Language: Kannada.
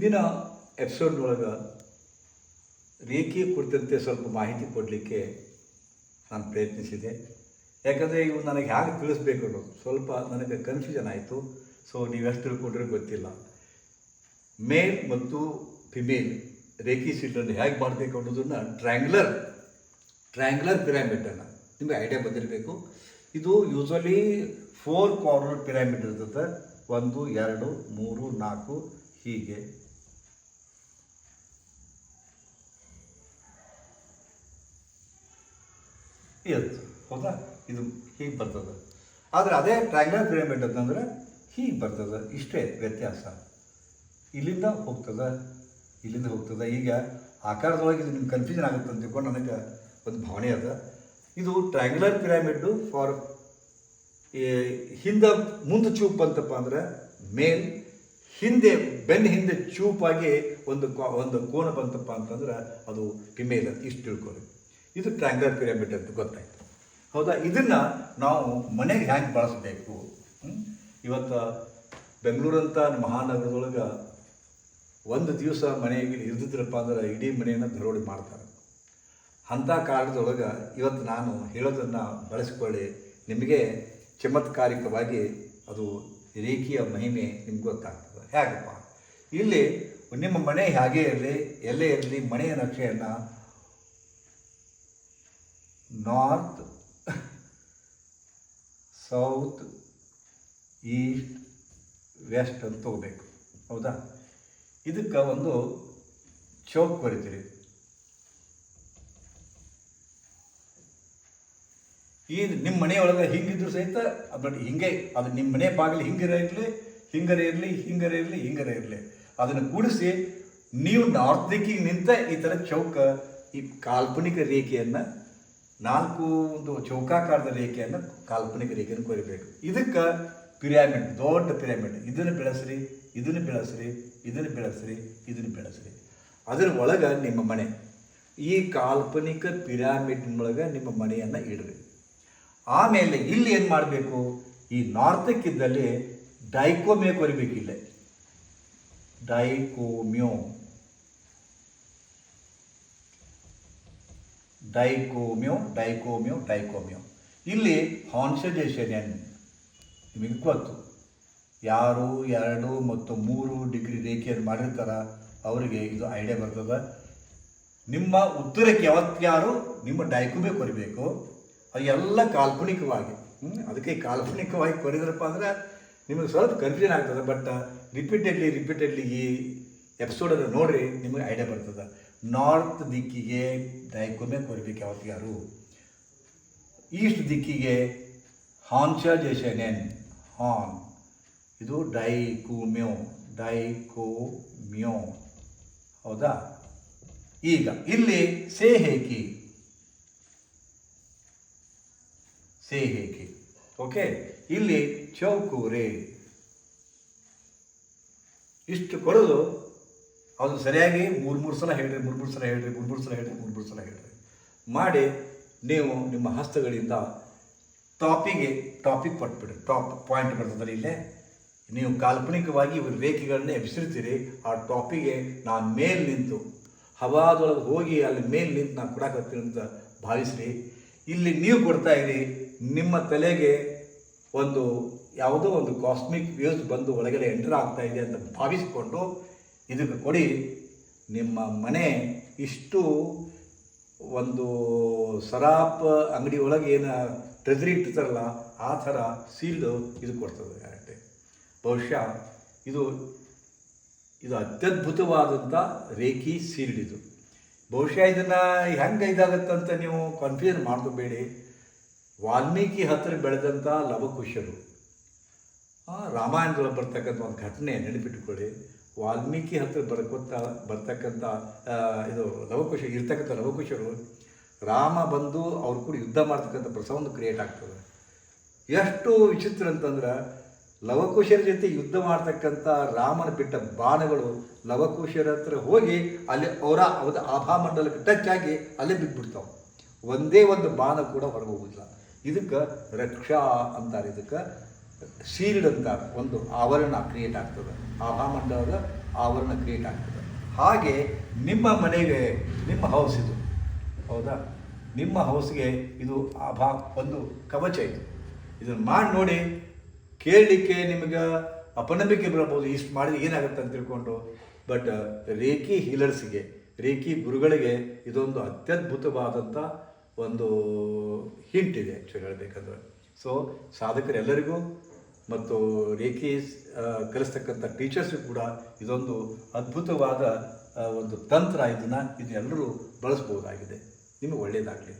ಹಿಂದಿನ ಎಪಿಸೋಡ್ನೊಳಗೆ ರೇಖೆ ಕುರಿತಂತೆ ಸ್ವಲ್ಪ ಮಾಹಿತಿ ಕೊಡಲಿಕ್ಕೆ ನಾನು ಪ್ರಯತ್ನಿಸಿದೆ. ಯಾಕಂದರೆ ಇವು ನನಗೆ ಹೇಗೆ ತಿಳಿಸ್ಬೇಕು ಸ್ವಲ್ಪ ನನಗೆ ಕನ್ಫ್ಯೂಷನ್ ಆಯಿತು. ಸೊ ನೀವೆಷ್ಟು ತಿಳ್ಕೊಂಡ್ರೆ ಗೊತ್ತಿಲ್ಲ. ಮೇಲ್ ಮತ್ತು ಫಿಮೇಲ್ ರೇಖಿ ಸಿಲ್ಡನ್ನು ಹೇಗೆ ಮಾಡಬೇಕು ಅನ್ನೋದನ್ನು ಟ್ರ್ಯಾಂಗ್ಯುಲರ್ ಟ್ರ್ಯಾಂಗ್ಯುಲರ್ ಪಿರಾಮಿಡನ್ನು ನಿಮಗೆ ಐಡಿಯಾ ಬಂದಿರಬೇಕು. ಇದು ಯೂಸ್ವಲಿ ಫೋರ್ ಕಾರ್ನರ್ ಪಿರಾಮಿಡ್ ಇರ್ತದೆ. ಒಂದು, ಎರಡು, ಮೂರು, ನಾಲ್ಕು, ಹೀಗೆ. ಇರುತ್ತೆ. ಹೌದಾ? ಇದು ಹೀಗೆ ಬರ್ತದೆ. ಆದರೆ ಅದೇ ಟ್ರ್ಯಾಂಗ್ಯುಲರ್ ಪಿರಮಿಡ್ ಅಂತಂದ್ರೆ ಹೀಗೆ ಬರ್ತದೆ. ಇಷ್ಟೇ ವ್ಯತ್ಯಾಸ. ಇಲ್ಲಿಂದ ಹೋಗ್ತದೆ. ಇಲ್ಲಿಂದ ಹೋಗ್ತದೆ. ಈಗ ಆಕಾರದೊಳಗೆ ಇದು ನಿಮ್ಗೆ ಕನ್ಫ್ಯೂಷನ್ ಆಗುತ್ತೆ ಅಂತ ತಿಳ್ಕೊಂಡು ನನಗೆ ಒಂದು ಭಾವನೆ ಅದ. ಇದು ಟ್ರ್ಯಾಂಗ್ಯುಲರ್ ಪಿರಾಮಿಡ್ಡು ಫಾರ್ ಹಿಂದೆ ಮುಂದೆ ಚೂಪ್ ಅಂತಪ್ಪ ಅಂದರೆ ಮೇಲ್ ಹಿಂದೆ ಬೆನ್ ಹಿಂದೆ ಚೂಪಾಗಿ ಒಂದು ಒಂದು ಕೋನ ಬಂತಪ್ಪ ಅಂತಂದ್ರೆ ಅದು ಫಿಮೇಲ್ ಅಂತ ಇಷ್ಟು ತಿಳ್ಕೊಳ್ಳಿ. ಇದು ಟ್ರ್ಯಾಂಗ್ಯುಲರ್ ಪಿರಮಿಡ್ ಅಂತ ಗೊತ್ತಾಯ್ತು. ಹೌದಾ? ಇದನ್ನು ನಾವು ಮನೆಗೆ ಹ್ಯಾಂಗೆ ಬಳಸಬೇಕು? ಇವತ್ತು ಬೆಂಗಳೂರಂಥ ಮಹಾನಗರದೊಳಗೆ ಒಂದು ದಿವಸ ಮನೆಗೆ ಇರ್ದಿದ್ರಪ್ಪ ಅಂದ್ರೆ ಇಡೀ ಮನೆಯನ್ನು ದರೋಡೆ ಮಾಡ್ತಾರೆ. ಅಂಥ ಕಾಲದೊಳಗೆ ಇವತ್ತು ನಾನು ಹೇಳೋದನ್ನು ಬಳಸಿಕೊಳ್ಳಿ. ನಿಮಗೆ ಚಮತ್ಕಾರಿಕವಾಗಿ ಅದು ರೇಖೀಯ ಮಹಿಮೆ ನಿಮ್ಗೆ ಗೊತ್ತಾಗ್ತದೆ. ಹೇಗಪ್ಪ? ಇಲ್ಲಿ ನಿಮ್ಮ ಮನೆ ಹೇಗೆ ಇರಲಿ ಎಲ್ಲೇ ಇರಲಿ ಮನೆಯ ನಕ್ಷೆಯನ್ನು ನಾರ್ತ್ ಸೌತ್ ಈಸ್ಟ್ ವೆಸ್ಟ್ ಅಂತ ತಗೋಬೇಕು ಹೌದಾ? ಇದಕ್ಕೆ ಒಂದು ಚೌಕ್ ಬರೀತೀರಿ. ಈ ನಿಮ್ಮ ಮನೆಯೊಳಗೆ ಹಿಂಗಿದ್ರು ಸಹಿತ ಬಟ್ ಹಿಂಗೆ, ಅದು ನಿಮ್ಮ ಮನೆ ಬಾಗಿಲು ಹಿಂಗರ ಇರಲಿ ಹಿಂಗರ ಇರಲಿ ಹಿಂಗರ ಇರಲಿ ಹಿಂಗರ ಇರಲಿ. ಅದನ್ನು ಕೂಡಿಸಿ ನೀವು ನಾರ್ತ್ ದಿಕ್ಕಿಗೆ ನಿಂತ ಈ ಥರ ಚೌಕ, ಈ ಕಾಲ್ಪನಿಕ ರೇಖೆಯನ್ನು ನಾಲ್ಕು ಒಂದು ಚೌಕಾಕಾರದ ರೇಖೆಯನ್ನು ಕಾಲ್ಪನಿಕ ರೇಖೆಯನ್ನು ಕೊರಿಬೇಕು ಇದಕ್ಕೆ ಪಿರಾಮಿಡ್, ದೊಡ್ಡ ಪಿರಾಮಿಡ್. ಇದನ್ನು ಬೆಳೆಸ್ರಿ ಇದನ್ನು ಬೆಳೆಸ್ರಿ ಇದನ್ನು ಬೆಳೆಸ್ರಿ ಇದನ್ನು ಬೆಳೆಸ್ರಿ. ಅದರ ಒಳಗೆ ನಿಮ್ಮ ಮನೆ. ಈ ಕಾಲ್ಪನಿಕ ಪಿರಾಮಿಡ್ನೊಳಗೆ ನಿಮ್ಮ ಮನೆಯನ್ನು ಇಡ್ರಿ. ಆಮೇಲೆ ಇಲ್ಲಿ ಏನು ಮಾಡಬೇಕು? ಈ ನಾರ್ತಕ್ಕಿದ್ದಲ್ಲಿ ಡೈಕೋಮ್ಯೋ ಕೊರಿಬೇಕಿಲ್ಲ. ಡೈಕೋಮ್ಯೋ. ಡೈಕೋಮ್ಯೋ ಡೈಕೋಮ್ಯೋ ಡೈಕೋಮ್ಯೋ. ಇಲ್ಲಿ ಹಾನ್ಸಡೇಷನ್ ಎನ್ ನಿಮಗೆ ಗೊತ್ತು. ಯಾರು ಎರಡು ಮತ್ತು ಮೂರು ಡಿಗ್ರಿ ರೇಖೆಯನ್ನು ಮಾಡಿರ್ತಾರ, ಅವರಿಗೆ ಇದು ಐಡಿಯಾ ಬರ್ತದೆ. ನಿಮ್ಮ ಉತ್ತರಕ್ಕೆ ಯಾವತ್ತಾರು ನಿಮ್ಮ ಡೈಕೋಮೆ ಕೊರಿಬೇಕು ಅದು ಎಲ್ಲ ಕಾಲ್ಪನಿಕವಾಗಿ. ಅದಕ್ಕೆ ಕಾಲ್ಪನಿಕವಾಗಿ ಕೊರಿದ್ರಪ್ಪ ಅಂದರೆ ನಿಮಗೆ ಸ್ವಲ್ಪ ಕನ್ಫ್ಯೂಷನ್ ಆಗ್ತದೆ ಬಟ್ ರಿಪೀಟೆಡ್ಲಿ ರಿಪೀಟೆಡ್ಲಿ ಈ ಎಪಿಸೋಡನ್ನು ನೋಡಿರಿ, ನಿಮಗೆ ಐಡಿಯಾ ಬರ್ತದೆ. ನಾರ್ತ್ ದಿಕ್ಕಿಗೆ ಡೈಕೋಮೆ ಕೊರಬೇಕು ಯಾವತ್ತಿಗಾರು ಈಸ್ಟ್ ದಿಕ್ಕಿಗೆ ಹಾನ್ಶಾಜೇಷನ್ ಹಾನ್. ಇದು ಡೈಕೋಮ್ಯೋ ಡೈಕೋಮ್ಯೋ ಹೌದಾ? ಈಗ, ಇಲ್ಲಿ ಸೇಹೇಕಿ ಸೇಹೇಕಿ ಓಕೆ, ಇಲ್ಲಿ ಚೌಕೂರೆ. ಇಷ್ಟು ಕೊಡೋದು ಅದು ಸರಿಯಾಗಿ ಮೂರು ಮೂರು ಸಲ ಹೇಳ್ರಿ, ಮೂರು ಮೂರು ಸಲ ಹೇಳ್ರಿ, ಮೂರು ಮೂರು ಸಲ ಹೇಳ್ರಿ, ಮೂರು ಮೂರು ಸಲ ಹೇಳ್ರಿ. ಮಾಡಿ ನೀವು ನಿಮ್ಮ ಹಸ್ತಗಳಿಂದ ಟಾಪಿಗೆ ಟಾಪಿಕ್ ಕೊಟ್ಬಿಡ್ರಿ. ಟಾಪ್ ಪಾಯಿಂಟ್ ಬರ್ತದಲ್ಲ ಇಲ್ಲೇ. ನೀವು ಕಾಲ್ಪನಿಕವಾಗಿ ಇವ್ರ ರೇಖೆಗಳನ್ನೇ ಎಬ್ಸಿರ್ತೀರಿ ಆ ಟಾಪಿಗೆ ನಾನು ಮೇಲೆ ನಿಂತು, ಹವಾದೊಳಗೆ ಹೋಗಿ ಅಲ್ಲಿ ಮೇಲೆ ನಿಂತು ನಾನು ಕೊಡಕತ್ತೀನಿ ಅಂತ ಭಾವಿಸ್ರಿ. ಇಲ್ಲಿ ನೀವು ಕೊಡ್ತಾ ಇರಿ, ನಿಮ್ಮ ತಲೆಗೆ ಒಂದು ಯಾವುದೋ ಒಂದು ಕಾಸ್ಮಿಕ್ ವೇವ್ಸ್ ಬಂದು ಒಳಗಡೆ ಎಂಟರ್ ಆಗ್ತಾ ಇದೆ ಅಂತ ಭಾವಿಸಿಕೊಂಡು ಇದಕ್ಕೆ ಕೊಡಿ, ನಿಮ್ಮ ಮನೆ ಇಷ್ಟು ಒಂದು ಸರಾಪ್ ಅಂಗಡಿ ಒಳಗೆ ಏನು ಟ್ರೆಜರಿ ಇಟ್ಟಿರ್ತಾರಲ್ಲ, ಆ ಥರ ಸೀಲ್ಡು ಇದು ಕೊಡ್ತದೆ ಗ್ಯಾರಂಟಿ ಬಹುಶಃ ಇದು ಇದು ಅತ್ಯದ್ಭುತವಾದಂಥ ರೇಖಿ ಸೀಲ್ಡ್ ಇದು. ಬಹುಶಃ ಇದನ್ನು ಹೆಂಗೆ ಇದಾಗತ್ತಂತ ನೀವು ಕನ್ಫ್ಯೂಸ್ ಮಾಡ್ಕೋಬೇಡಿ. ವಾಲ್ಮೀಕಿ ಹತ್ತಿರ ಬೆಳೆದಂಥ ಲವಕುಶರು. ರಾಮಾಯಣದಲ್ಲಿ ಬರ್ತಕ್ಕಂಥ ಒಂದು ಘಟನೆ ನೆನಪಿಟ್ಟುಕೊಳ್ಳಿ ವಾಲ್ಮೀಕಿ ಹತ್ತಿರ ಬರ್ಕೊತ ಬರ್ತಕ್ಕಂಥ ಇದು ಲವಕುಶ, ಇರ್ತಕ್ಕಂಥ ಲವಕುಶರು, ರಾಮ ಬಂದು ಅವ್ರು ಕೂಡ ಯುದ್ಧ ಮಾಡ್ತಕ್ಕಂಥ ಪ್ರಸವನ ಕ್ರಿಯೇಟ್ ಆಗ್ತದೆ. ಎಷ್ಟು ವಿಚಿತ್ರ ಅಂತಂದ್ರೆ ಲವಕುಶರ ಜೊತೆ ಯುದ್ಧ ಮಾಡ್ತಕ್ಕಂಥ ರಾಮನ ಬಿಟ್ಟ ಬಾಣಗಳು ಲವಕುಶರ ಹತ್ರ ಹೋಗಿ ಅಲ್ಲಿ ಅವರ ಅವರ ಆಭಾಮಂಡಲಕ್ಕೆ ಟಚ್ ಆಗಿ ಅಲ್ಲೇ ಬಿದ್ದುಬಿಡ್ತಾವೆ ಒಂದೇ ಒಂದು ಬಾಣ ಕೂಡ ಹೊರಗೆ ಹೋಗುದಿಲ್ಲ. ಇದಕ್ಕೆ ರಕ್ಷಾ ಅಂತಾರೆ. ಇದಕ್ಕೆ ಸೀಲ್ಡ್ ಅಂತ ಒಂದು ಆವರಣ ಕ್ರಿಯೇಟ್ ಆಗ್ತದೆ. ಆಭಾಮಂಡಲದ ಆವರಣ ಕ್ರಿಯೇಟ್ ಆಗ್ತದೆ. ಹಾಗೆ ನಿಮ್ಮ ಮನೆಗೆ, ನಿಮ್ಮ ಹೌಸ್ ಇದು. ಹೌದಾ? ನಿಮ್ಮ ಹೌಸ್ಗೆ ಇದು ಆ ಭಾ ಒಂದು ಕವಚ ಇದು. ಇದನ್ನು ಮಾಡಿ ನೋಡಿ, ಕೇಳಲಿಕ್ಕೆ ನಿಮಗೆ ಅಪನಂಬಿಕೆ ಬರಬಹುದು. ಇಷ್ಟು ಮಾಡಿದ್ರೆ ಏನಾಗುತ್ತೆ ಅಂತ ತಿಳ್ಕೊಂಡು. ಬಟ್ ರೇಖಿ ಹೀಲರ್ಸ್ಗೆ ರೇಖಿ ಗುರುಗಳಿಗೆ ಇದೊಂದು ಅತ್ಯದ್ಭುತವಾದಂಥ ಒಂದು ಹಿಂಟ್ ಇದೆ ಆ್ಯಕ್ಚುಲಿ ಹೇಳಬೇಕಂದ್ರೆ. ಸೊ ಸಾಧಕರೆಲ್ಲರಿಗೂ ಮತ್ತು ರೇಖಿ ಕಲಿಸ್ತಕ್ಕಂಥ ಟೀಚರ್ಸ್ಗೂ ಕೂಡ ಇದೊಂದು ಅದ್ಭುತವಾದ ಒಂದು ತಂತ್ರ ಇದನ್ನು ಇದನ್ನೆಲ್ಲರೂ ಬಳಸ್ಬೋದಾಗಿದೆ ನಿಮಗೆ ಒಳ್ಳೆಯದಾಗಲಿ